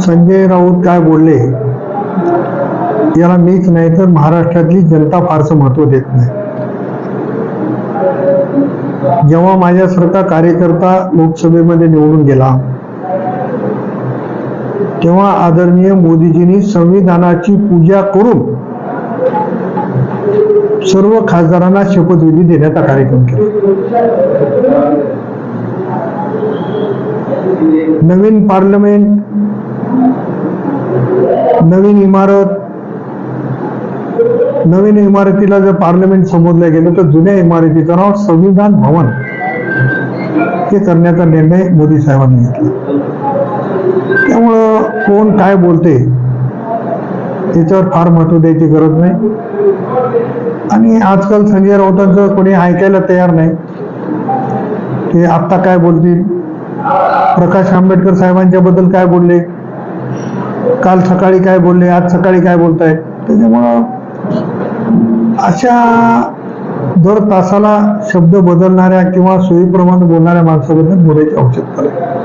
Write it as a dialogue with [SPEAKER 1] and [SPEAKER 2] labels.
[SPEAKER 1] संजय राऊत काय बोलले? याला मीच नाही तर महाराष्ट्रातली जनता फारसं महत्त्व देत नाही. जेव्हा माझ्यासारखा कार्यकर्ता लोकसभेमध्ये निवडून गेला तेव्हा आदरणीय मोदीजींनी संविधानाची पूजा करून सर्व खासदारांना शपथविधी देण्याचा कार्यक्रम केला. नवीन पार्लमेंट नवीन इमारत नवीन इमारतीला जर पार्लमेंट संबोधलं गेलं तर जुन्या इमारतीचं नाव संविधान भवन. हे करण्याचा निर्णय मोदी साहेबांनी घेतला. त्यामुळं कोण काय बोलते त्याच्यावर फार महत्त्व द्यायची गरज नाही. आणि आजकाल संजय राऊतांचं कोणी ऐकायला तयार नाही. ते आत्ता काय बोलतील? प्रकाश आंबेडकर साहेबांच्या बद्दल काय बोलले? काल सकाळी काय बोलले? आज सकाळी काय बोलतायत त्याच्यामुळं अशा दर तासाला शब्द बदलणाऱ्या किंवा सोयीप्रमाणे बोलणाऱ्या माणसाबद्दल बोलायची आवश्यकता आहे